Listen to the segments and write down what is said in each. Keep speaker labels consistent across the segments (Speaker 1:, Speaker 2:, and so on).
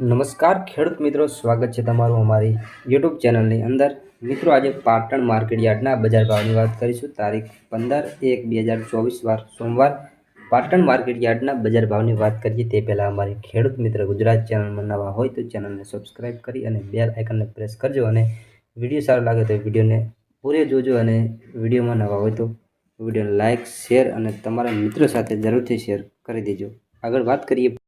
Speaker 1: નમસ્કાર, ખેડૂત મિત્રો, સ્વાગત છે તમારું અમારી યુટ્યુબ ચેનલની અંદર. મિત્રો, આજે પાટણ માર્કેટ યાર્ડના બજાર ભાવની વાત કરીશું. તારીખ પંદર એક બે હજાર ચોવીસ વાર સોમવાર પાટણ માર્કેટ યાર્ડના બજાર ભાવની વાત કરીએ. તે પહેલાં અમારી ખેડૂત મિત્ર ગુજરાત ચેનલમાં નવા હોય તો ચેનલને સબસ્ક્રાઈબ કરી અને બેલ આઇકનને પ્રેસ કરજો અને વીડિયો સારો લાગે તો વિડીયોને પૂરે જોજો અને વિડીયોમાં નવા હોય તો વિડીયોને લાઇક શેર અને તમારા મિત્રો સાથે જરૂરથી શેર કરી દેજો. આગળ વાત કરીએ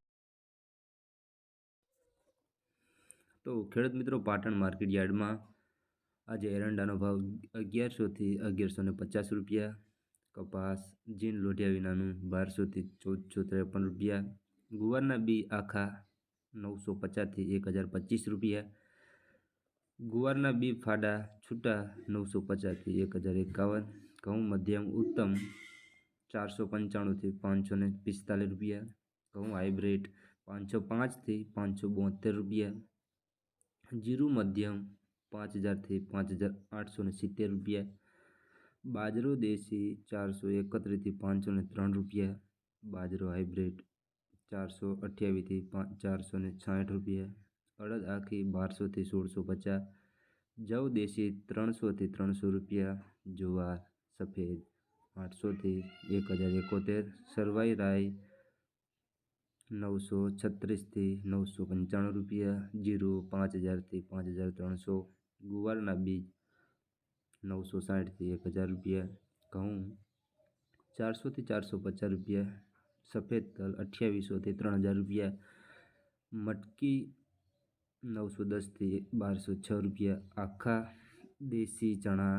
Speaker 1: તો ખેડૂત મિત્રો, પાટણ માર્કેટ યાર્ડમાં આજે એરંડાનો ભાવ અગિયારસોથી અગિયારસો ને પચાસ રૂપિયા, કપાસ, જીન લોઢિયા વિનાનું બારસોથી ચૌદસો ત્રેપન રૂપિયા, ગુવારના બી આખા નવસો પચાસથી એક હજાર પચીસ રૂપિયા, ગુવારના બી ફાડા છૂટા નવસો પચાસથી એક હજાર એકાવન, ઘઉં મધ્યમ ઉત્તમ ચારસો પંચાણુંથી પાંચસો ને પિસ્તાલીસ રૂપિયા, ઘઉં હાઇબ્રિડ પાંચસો પાંચથી પાંચસો બોતેર રૂપિયા જીરું મધ્યમ પાંચ હજારથી પાંચ હજાર આઠસો ને સિત્તેર રૂપિયા બાજરો દેશી ચારસો એકત્રીસથી પાંચસો ને ત્રણ રૂપિયા બાજરો હાઇબ્રિડ ચારસો અઠ્યાવીસથી પાંચ ચારસો ને સાઠ રૂપિયા અડદ આખી બારસોથી સોળસો પચાસ જવ દેશી ત્રણસોથી ત્રણસો રૂપિયા જુવાર સફેદ આઠસોથી એક હજાર એકોતેર સરવાઈ રાઈ નવસો છત્રીસથી નવસો પંચાણું રૂપિયા, જીરું પાંચ હજારથી પાંચ હજાર ત્રણસો. ગુવારના બીજ નવસો સાઠથી એક હજાર રૂપિયા. ઘઉં ચારસોથી ચારસો પચાસ રૂપિયા. સફેદ તલ અઠ્યાવીસોથી ત્રણ હજાર રૂપિયા. મટકી નવસો દસથી બારસો છ રૂપિયા. આખા દેશી ચણા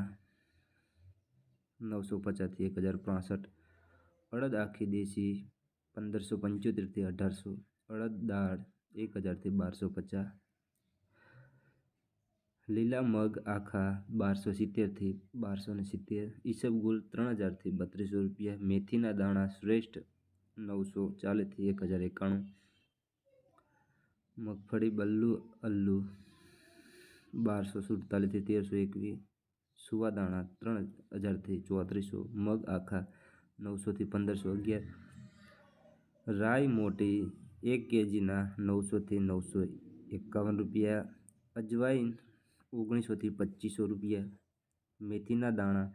Speaker 1: નવસો પચાસથી એક હજાર પાસઠ. અડદ આખી દેશી પંદરસો પંચોતેરથી અઢારસો અડદ દાળ એક હજારથી બારસો પચાસ લીલા મગ આખા બારસો સિત્તેરથી બારસો ને સિત્તેર ઈસબગુલ ત્રણ હજારથી બત્રીસો રૂપિયા મેથીના દાણા શ્રેષ્ઠ નવસો ચાલીસથી એક હજાર એકાણું મગફળી બલ્લુ અલ્લુ બારસો સુડતાલીસથી તેરસો એકવીસ સુવાદાણા ત્રણ હજારથી ચોત્રીસો મગ આખા નવસોથી પંદરસો અગિયાર રાઈ મોટી એક કેજીના નવસોથી નવસો એકાવન રૂપિયા અજવાઈન ઓગણીસોથી પચીસો રૂપિયા, મેથીના દાણા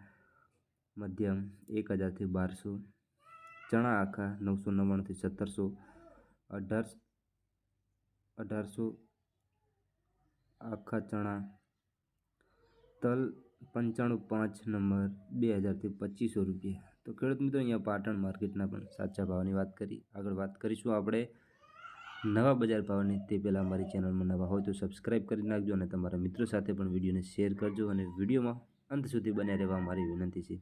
Speaker 1: મધ્યમ એક હજારથી બારસો, ચણા આખા નવસો નવ્વાણુંથી સત્તરસો અઢાર અઢારસો આખા ચણા, તલ પંચાણું પાંચ નંબર બે હજારથી પચીસો રૂપિયા. તો ખેડૂત મિત્રો, અહીંયા પાટણ માર્કેટના પણ સાચા ભાવની વાત કરી. આગળ વાત કરીશું આપણે નવા બજાર ભાવની. તે પહેલાં અમારી ચેનલમાં નવા હોય તો સબસ્ક્રાઈબ કરી નાખજો અને તમારા મિત્રો સાથે પણ વિડીયોને શેર કરજો અને વિડીયોમાં અંત સુધી બન્યા રહેવા મારી વિનંતી છે.